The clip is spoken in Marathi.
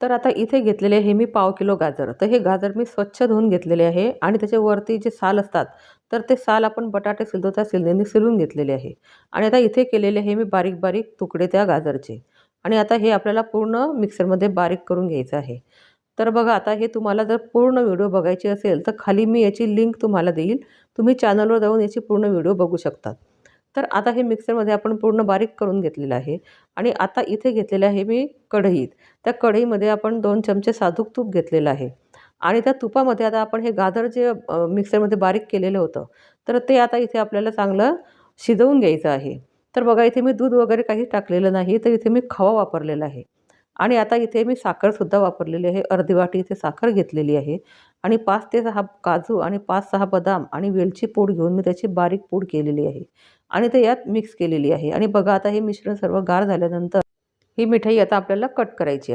तर आता इथे घेतलेले हे मी पाव किलो गाजर. तर हे गाजर मी स्वच्छ धुवून घेतलेले आहे आणि त्याच्यावरती जे साल असतात तर ते साल आपण बटाटे शिलतो सिलनेने सिलून घेतलेले आहे. आणि आता इथे केलेले हे मी बारीक बारीक तुकडे त्या गाजरचे. आणि आता हे आपल्याला पूर्ण मिक्सरमध्ये बारीक करून घ्यायचं आहे. तर बघा आता हे तुम्हाला जर पूर्ण व्हिडिओ बघायची असेल तर खाली मी याची लिंक तुम्हाला देईल. तुम्ही चॅनलवर जाऊन याची पूर्ण व्हिडिओ बघू शकतात तर आता हे मिक्सरमध्ये आपण पूर्ण बारीक करून घेतलेलं आहे. आणि आता इथे घेतलेलं आहे मी कढईत. त्या कढईमध्ये आपण दोन चमचे साधूक तूप घेतलेलं आहे. आणि त्या तुपामध्ये आता आपण हे गाजर जे मिक्सरमध्ये बारीक केलेलं होतं तर ते आता इथे आपल्याला चांगलं शिजवून घ्यायचं आहे. तर बघा इथे मी दूध वगैरे काही टाकलेलं नाही तर इथे मी खवा वापरलेला आहे. आणि आता इथे मी साखरसुद्धा वापरलेली आहे. अर्धी वाटी इथे साखर घेतलेली आहे. आणि पाच ते सहा काजू आणि पाच सहा बदाम आणि वेलची पूड घेऊन मी त्याची बारीक पूड केलेली आहे. आणि ते यात मिक्स केलेली आहे. आणि बघा आता हे मिश्रण सर्व गार झाल्यानंतर ही मिठाई आता आपल्याला कट करायची आहे.